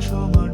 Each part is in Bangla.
সমান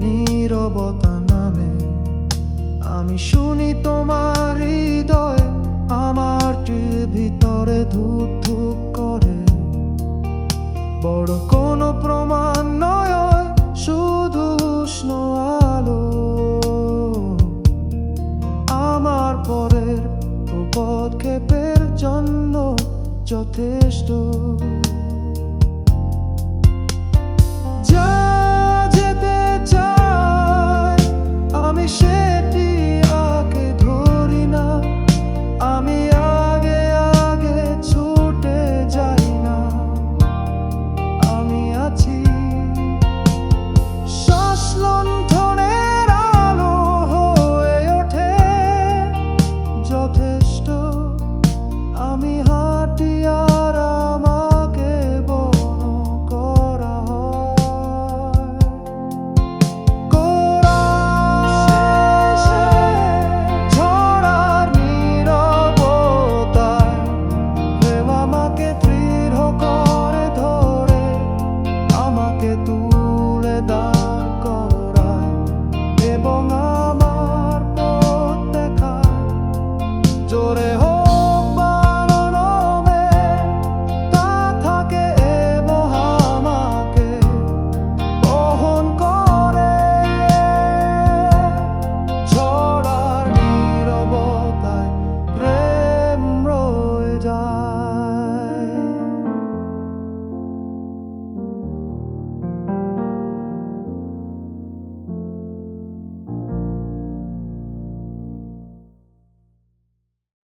নীরবতা নামে। আমি শুনি তোমার হৃদয় আমার ভিতরে ধুক ধুক করে। বড় কোনো প্রমাণ নয়, শুধু উষ্ণ আলো। আমার পরের পদক্ষেপের জন্য যথেষ্ট।